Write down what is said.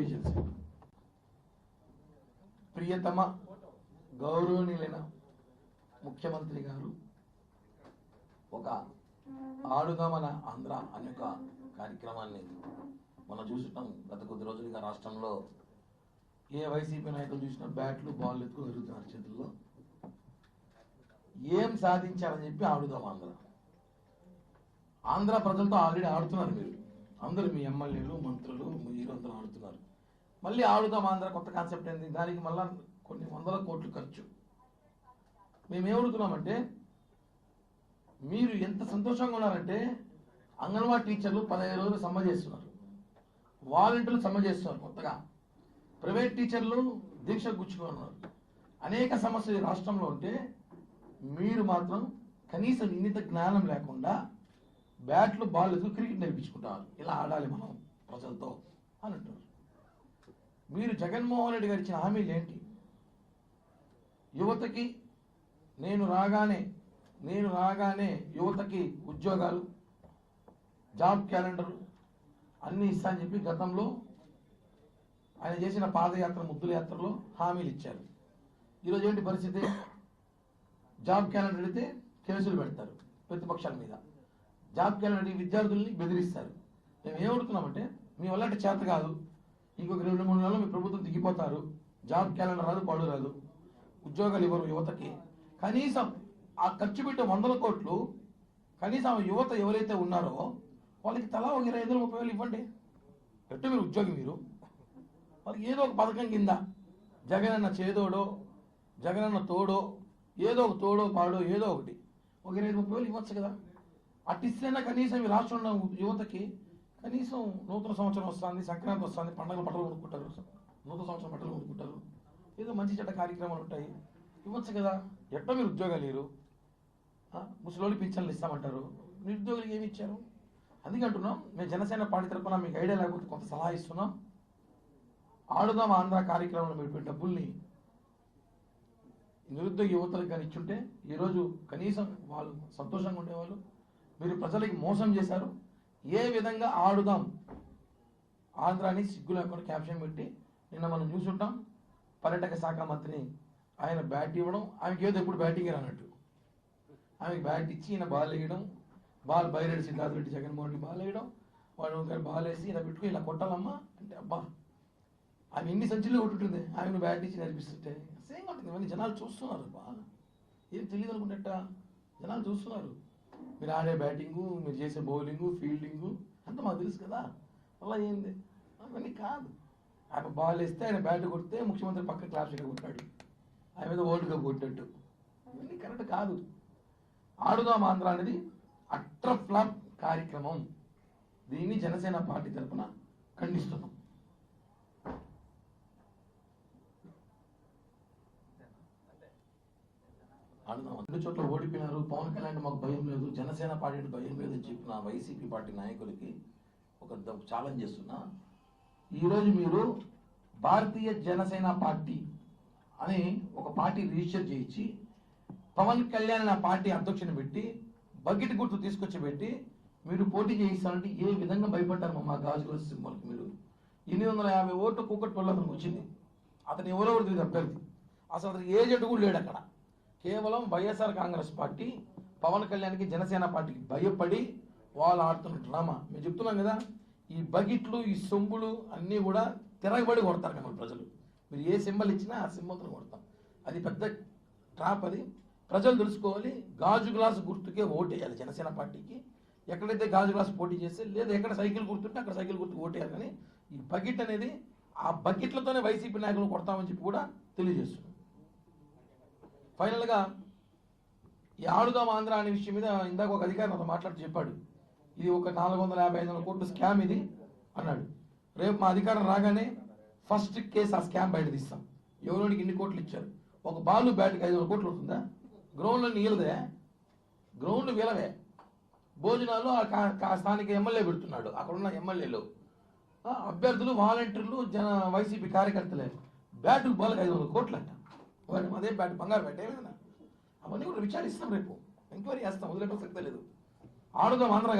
Agency ప్రియతమ గౌరవనీయులైన ముఖ్యమంత్రి గారు ఒక ఆడుగా మన ఆంధ్ర అనే ఒక కార్యక్రమాన్ని మనం చూసినాం గత కొద్ది రోజులుగా రాష్ట్రంలో ఏ వైసీపీ నాయకులు చూసినా బ్యాట్లు బాల్ ఎత్తుకు జరుగుతున్నారు చేతుల్లో. ఏం సాధించారని చెప్పి ఆడుదాం ఆంధ్ర. ఆంధ్ర ప్రజలతో ఆల్రెడీ ఆడుతున్నారు మీరు. అందరూ మీ ఎమ్మెల్యేలు మంత్రులు మీరు అందరూ ఆడుతున్నారు. మళ్ళీ ఆడుదాం ఆంధ్ర కొత్త కాన్సెప్ట్ ఏంది? దానికి మళ్ళా కొన్ని వందల కోట్లు ఖర్చు. మేము ఏమడుతున్నామంటే మీరు ఎంత సంతోషంగా ఉన్నారంటే అంగన్వాడీ టీచర్లు పదహైదు రోజులు సమ్మె చేస్తున్నారు. వాలంటీర్లు సమ్మె చేస్తున్నారు కొత్తగా. ప్రైవేట్ టీచర్లు దీక్ష గుచ్చుకున్నారు అనేక సమస్యలు రాష్ట్రంలో ఉంటే మీరు మాత్రం కనీసం ఇంగిత జ్ఞానం లేకుండా బ్యాట్లు బాల్ ఎదుగు క్రికెట్ నేర్పించుకుంటారు. ఇలా ఆడాలి మనం ప్రజలతో అని అంటున్నారు మీరు జగన్మోహన్ రెడ్డి గారు ఇచ్చిన హామీలు ఏంటి? యువతకి నేను రాగానే నేను రాగానే యువతకి ఉద్యోగాలు జాబ్ క్యాలెండర్ అన్ని ఇస్తా అని చెప్పి గతంలో ఆయన చేసిన పాదయాత్ర ముద్దుల యాత్రలో హామీలు ఇచ్చారు. ఈరోజు ఏంటి పరిస్థితి? జాబ్ క్యాలెండర్ అడిగితే కేసులు పెడతారు ప్రతిపక్షాల మీద. జాబ్ క్యాలెండర్ విద్యార్థుల్ని బెదిరిస్తారు. మేము ఏమడుతున్నామంటే మీ వల్ల అంటే చేత కాదు. ఇంకొక రెండు మూడు నెలలు మీ ప్రభుత్వం దిగిపోతారు. జాబ్ క్యాలెండర్ రాదు పాడు రాదు. ఉద్యోగాలు ఇవ్వరు యువతకి. కనీసం ఆ ఖర్చు పెట్టే వందల కోట్లు కనీసం యువత ఎవరైతే ఉన్నారో వాళ్ళకి తలా ఒక ఇరవై ఐదు ముప్పై వేలు ఇవ్వండి. ఎట్టు మీరు ఉద్యోగి మీరు? వాళ్ళకి ఏదో ఒక పథకం కింద జగనన్న చేదోడో జగనన్న తోడో ఏదో ఒక తోడో పాడో ఏదో ఒకటి. ఒక ఇరవై ఐదు ముప్పై వేలు ఇవ్వచ్చు కదా. అట్టిస్తేనే కనీసం ఈ రాష్ట్రంలో యువతకి కనీసం నూతన సంవత్సరం వస్తుంది సంక్రాంతి వస్తుంది పండగల బట్టలు కొనుక్కుంటారు నూతన సంవత్సరం బట్టలు కొనుక్కుంటారు. ఏదో మంచి చెడ్డ కార్యక్రమాలు ఉంటాయి. ఇవ్వచ్చు కదా. ఎట్టో మీరు ఉద్యోగాలు లేరు ముసలోళ్ళు పింఛన్లు ఇస్తామంటారు. నిరుద్యోగులకు ఏమి ఇచ్చారు? అందుకే అంటున్నాం మేము జనసేన పార్టీ తరపున మీకు ఐడియా లేకపోతే కొంత సలహా ఇస్తున్నాం. ఆడుదాం ఆంధ్ర కార్యక్రమంలో మీరు డబ్బుల్ని నిరుద్యోగ యువతలకు కానీ ఇచ్చుంటే ఈరోజు కనీసం వాళ్ళు సంతోషంగా ఉండేవాళ్ళు. మీరు ప్రజలకి మోసం చేశారు. ఏ విధంగా ఆడుదాం? ఆంధ్రాని సిగ్గు లేకుండా క్యాప్షన్ పెట్టి నిన్న మనం చూసుంటాం పర్యాటక శాఖ మంత్రిని ఆయన బ్యాట్ ఇవ్వడం. ఆమెకి ఏదో ఎప్పుడు బ్యాటింగ్ అన్నట్టు ఆమెకి బ్యాట్ ఇచ్చి ఈయన బాల్ వేయడం. బాల్ బయరెడ్డి సిద్ధార్థ రెడ్డి జగన్మోహన్ రెడ్డి బాల్ వేయడం. వాడు ఒకసారి బాల్ వేసి ఇలా పెట్టుకుని ఇలా కొట్టాలమ్మా అంటే అబ్బా ఆమె ఎన్ని సంచులు కొట్టుంటుంది ఆమెను బ్యాట్ ఇచ్చి నేర్పిస్తుంటే సేమ్ ఉంటుంది ఇవన్నీ జనాలు చూస్తున్నారు బాగా ఏం తెలియదు అనుకున్నట్ట. జనాలు చూస్తున్నారు. మీరు ఆడే బ్యాటింగు మీరు చేసే బౌలింగు ఫీల్డింగు అంతా మాకు తెలుసు కదా. అలా ఏంది అవన్నీ కాదు. ఆయన బాల్ వేస్తే ఆయన బ్యాట్ కొడితే ముఖ్యమంత్రి పక్క క్లాస్ కొట్టాడు. ఆయన మీద వరల్డ్ కప్ కొట్టినట్టు. ఇవన్నీ కరెక్ట్ కాదు. ఆడుదాం ఆంధ్ర అనేది అట్ర ఫ్లాప్ కార్యక్రమం. దీన్ని జనసేన పార్టీ తరఫున ఖండిస్తున్నాం ఆడుదాం రెండు చోట్ల ఓడిపోయినారు. పవన్ కళ్యాణ్ మాకు భయం లేదు. జనసేన పార్టీ భయం లేదు అని చెప్పిన వైసీపీ పార్టీ నాయకులకి ఒక ఛాలెంజ్ చేస్తున్నా. ఈరోజు మీరు భారతీయ జనసేన పార్టీ అని ఒక పార్టీ రిజిస్టర్ చేయించి పవన్ కళ్యాణ్ నా పార్టీ అధ్యక్షుని పెట్టి బకెట్ గుర్తు తీసుకొచ్చి పెట్టి మీరు పోటీ చేయిస్తారంటే ఏ విధంగా భయపడ్డారు మా గాజుల సింబల్కి మీరు? ఎనిమిది వందల యాభై ఓట్లు కూకట్పల్లి అతనికి వచ్చింది. అతను ఎవరో ఒకటి అభ్యర్థి. అసలు అతనికి ఏజెంట్ కూడా లేడు అక్కడ. కేవలం వైఎస్ఆర్ కాంగ్రెస్ పార్టీ పవన్ కళ్యాణ్కి జనసేన పార్టీకి భయపడి వాళ్ళు ఆడుతున్న డ్రామా. మేము చెప్తున్నాం కదా ఈ బకెట్లు ఈ సొంబులు అన్నీ కూడా తిరగబడి కొడతారు మిమ్మల్ని ప్రజలు. మీరు ఏ సింబల్ ఇచ్చినా ఆ సింబల్తో కొడతాం. అది పెద్ద ట్రాప్ అది. ప్రజలు తెలుసుకోవాలి గాజు గ్లాసు గుర్తుకే ఓటేయాలి జనసేన పార్టీకి. ఎక్కడైతే గాజు గ్లాసు పోటీ చేస్తే లేదా ఎక్కడ సైకిల్ గుర్తుంటే అక్కడ సైకిల్ గుర్తు ఓటేయాలి. కానీ ఈ బకెట్ అనేది ఆ బకెట్లతోనే వైసీపీ నాయకులు కొడతామని చెప్పి కూడా తెలియజేస్తున్నాం. ఫైనల్గా ఈ ఆడుదాం ఆంధ్ర అనే విషయం మీద ఇందాక ఒక అధికారి నాతో మాట్లాడుతూ చెప్పాడు. ఇది ఒక నాలుగు వందల యాభై ఐదు వందల కోట్ల స్కామ్ ఇది అన్నాడు. రేపు మా అధికారం రాగానే ఫస్ట్ కేసు ఆ స్కామ్ బయట తీస్తాం. ఎవరోడికి ఇన్ని కోట్లు ఇచ్చారు? ఒక బాలు బ్యాట్కి ఐదు వందల కోట్లు వస్తుందా? గ్రౌండ్లో నీళ్ళదే గ్రౌండ్ వీలవే. భోజనాలు ఆ కా- స్థానిక ఎమ్మెల్యే పెడుతున్నాడు. అక్కడ ఉన్న ఎమ్మెల్యేలు అభ్యర్థులు వాలంటీర్లు జన వైసీపీ కార్యకర్తలే. బ్యాటు బాల్కి ఐదు వందల కోట్లు అంట వాడు అదే బ్యాట్ బంగారు బ్యాట్ ఏమైనా అవన్నీ కూడా విచారిస్తాం రేపు. ఎంక్వైరీ చేస్తాం వదిలేటం శక్తి లేదు. ఆడుదాం ఆంధ్ర